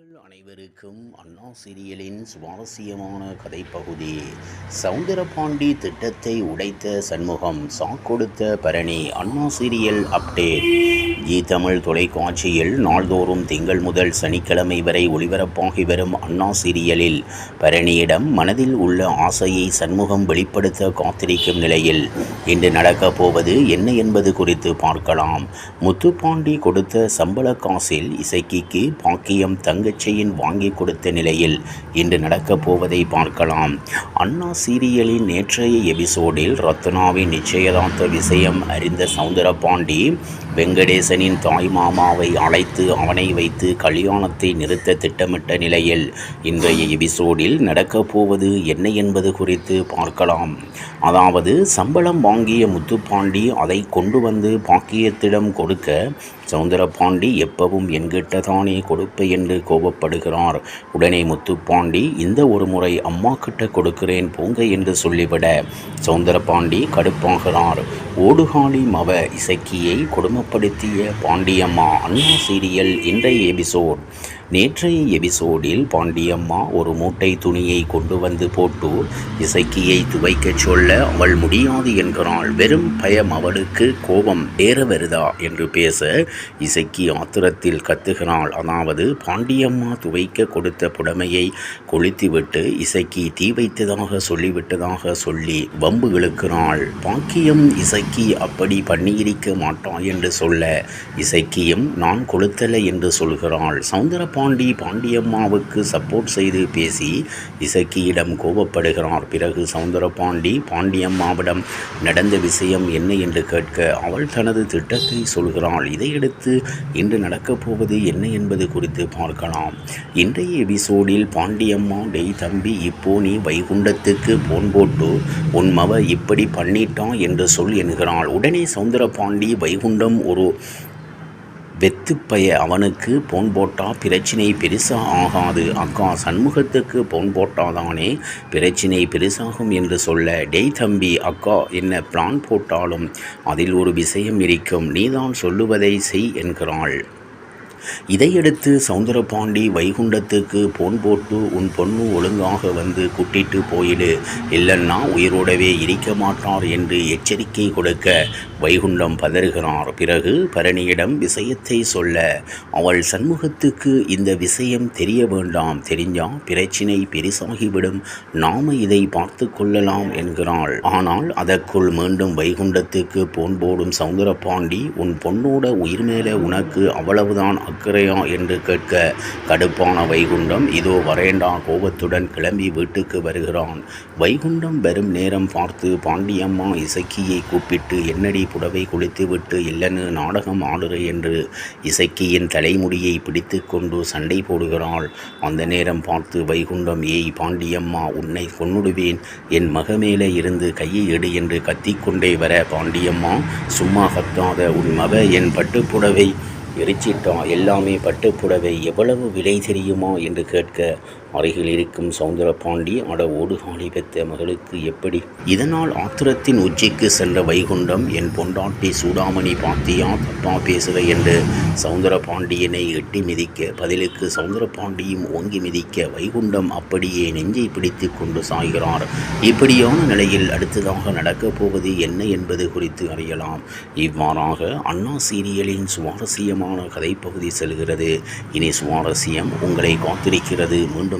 நேயர்கள் அனைவருக்கும் அண்ணா சீரியலின் சுவாரஸ்யமான கதைப்பகுதி சவுந்தரபாண்டி திட்டத்தை உடைத்த Shanmugam சாக்கொடுத்த Bharani Anna serial update. Zee Tamil தொலைக்காட்சியில் நாள்தோறும் திங்கள் முதல் சனிக்கிழமை வரை ஒளிபரப்பாகி வரும் அண்ணா சீரியலில் பரணியிடம் மனதில் உள்ள ஆசையை சண்முகம் வெளிப்படுத்த காத்திருக்கும் நிலையில் இன்று நடக்கப் போவது என்ன என்பது குறித்து பார்க்கலாம். முத்துப்பாண்டி கொடுத்த சம்பள காசில் இசைக்கிக்கு பாக்கியம் தங்கச்செயின் வாங்கி கொடுத்த நிலையில் இன்று நடக்கப் போவதை பார்க்கலாம். அண்ணா சீரியலின் நேற்றைய எபிசோடில் ரத்னாவின் நிச்சயதார்த்த விஷயம் அறிந்த சவுந்தரபாண்டி வெங்கடேசனின் தாய் மாமாவை அழைத்து அவனை வைத்து கல்யாணத்தை நிறுத்த திட்டமிட்ட நிலையில் இன்றைய எபிசோடில் நடக்கப் போவது என்ன என்பது குறித்து பார்க்கலாம். அதாவது சம்பளம் வாங்கிய முத்துப்பாண்டி அதை கொண்டு வந்து பாக்கியத்திடம் கொடுக்க சவுந்தரபாண்டி எப்பவும் என்கிட்ட தானே கொடுப்பை என்று கோபப்படுகிறார். உடனே முத்துப்பாண்டி இந்த ஒரு முறை அம்மா கிட்ட கொடுக்கிறேன் போங்க என்று சொல்லிவிட சவுந்தரபாண்டி கடுப்பாகிறார். ஓடுகாலி மவ இசக்கியை கொடுமைப்படுத்திய பாண்டியம்மா அண்ணா சீரியல் இன்றைய எபிசோட். நேற்றைய எபிசோடில் பாண்டியம்மா ஒரு மூட்டை துணியை கொண்டு வந்து போட்டு இசைக்கியை துவைக்கச் சொல்ல அவள் முடியாது என்கிறாள். வெறும் பயம் அவளுக்கு கோபம் ஏற வருதா என்று பேச இசைக்கி ஆத்திரத்தில் கத்துகிறாள். அதாவது பாண்டியம்மா துவைக்க கொடுத்த புடமையை கொளுத்திவிட்டு இசைக்கி தீ வைத்ததாக சொல்லிவிட்டதாக சொல்லி வம்பு இழுக்கிறாள். பாக்கியம் இசைக்கி அப்படி பண்ணியிருக்க மாட்டான் என்று சொல்ல இசைக்கியும் நான் கொளுத்தலை என்று சொல்கிறாள். சவுந்தர பாண்டி பாண்டியம்மாவுக்கு சப்போர்ட் செய்து பேசி இசக்கியிடம் கோபப்படுகிறார். பிறகு சவுந்தரபாண்டி பாண்டியம்மாவிடம் நடந்த விஷயம் என்ன என்று கேட்க அவள் தனது திட்டத்தை சொல்கிறாள். இதையடுத்து இன்று நடக்கப் போவது என்ன என்பது குறித்து பார்க்கலாம். இன்றைய எபிசோடில் பாண்டியம்மா டெய் தம்பி இப்போ நீ வைகுண்டத்துக்கு போன் போட்டு உன் மவ இப்படி பண்ணிட்டான் என்று சொல் என்கிறாள். உடனே சவுந்தரபாண்டி வைகுண்டம் ஒரு வெத்துப்பைய அவனுக்கு போன் போட்டா பிரச்சினை பெருசாக ஆகாது. அக்கா சண்முகத்துக்கு போன் போட்டாதானே பிரச்சினை பெருசாகும் என்று சொல்ல டேய் தம்பி அக்கா என்ன பிளான் போட்டாலும் அதில் ஒரு விஷயம் இருக்கும். நீதான் சொல்லுவதை செய் என்கிறாள். இதையடுத்து சவுந்தரபாண்டி வைகுண்டத்துக்கு போன் போட்டு உன் பொண்ணு ஒழுங்காக வந்து கூட்டிட்டு போயிடு. இல்லைன்னா உயிரோடவே இருக்க மாட்டார் என்று எச்சரிக்கை கொடுக்க வைகுண்டம் பதறுகிறார். பிறகு பரணியிடம் விஷயத்தை சொல்ல அவள் சண்முகத்துக்கு இந்த விஷயம் தெரிய வேண்டாம். தெரிஞ்சா பிரச்சினை பெரிசாகிவிடும். நாம இதை பார்த்து கொள்ளலாம் என்கிறாள். ஆனால் அதற்குள் மீண்டும் வைகுண்டத்துக்கு போன் போடும் சவுந்தரபாண்டி உன் பொண்ணோட உயிர் மேலே உனக்கு அவ்வளவுதான் அக்கறையா என்று கேட்க கடுப்பான வைகுண்டம் இதோ வரேண்டா கோபத்துடன் கிளம்பி வீட்டுக்கு வருகிறான். வைகுண்டம் வரும் நேரம் பார்த்து பாண்டியம்மா இசக்கியை கூப்பிட்டு என்னடி புடவை குளித்துவிட்டு இல்லைன்னு நாடகம் ஆடுற என்று இசக்கியின் தலைமுடியை பிடித்து கொண்டு சண்டை போடுகிறாள். அந்த நேரம் பார்த்து வைகுண்டம் ஏய் பாண்டியம்மா உன்னை கொன்னுடுவேன். என் மக மேலே இருந்து கையை எடு என்று கத்திக்கொண்டே வர பாண்டியம்மா சும்மா கத்தாத உன் மக என் பட்டுப்புடவை எரிச்சிட்டான் எல்லாமே பட்டுப்புடவை எவ்வளவு விலை தெரியுமா என்று கேட்க அருகில் இருக்கும் சவுந்தரபாண்டி அட ஓடுகாலி பெத்த மகளுக்கு எப்படி? இதனால் ஆத்திரத்தின் உச்சிக்கு சென்ற வைகுண்டம் என் பொண்டாட்டி சூடாமணி பாத்தியா தப்பா பேசுக என்று சவுந்தரபாண்டியனை எட்டி மிதிக்க பதிலுக்கு சவுந்தரபாண்டியும் ஓங்கி மிதிக்க வைகுண்டம் அப்படியே நெஞ்சை பிடித்து கொண்டு சாய்கிறார். இப்படியான நிலையில் அடுத்ததாக நடக்கப் போவது என்ன என்பது குறித்து அறியலாம். இவ்வாறாக அண்ணா சீரியலின் சுவாரஸ்யமான கதைப்பகுதி செல்கிறது. இனி சுவாரஸ்யம் உங்களை காத்திருக்கிறது. மீண்டும்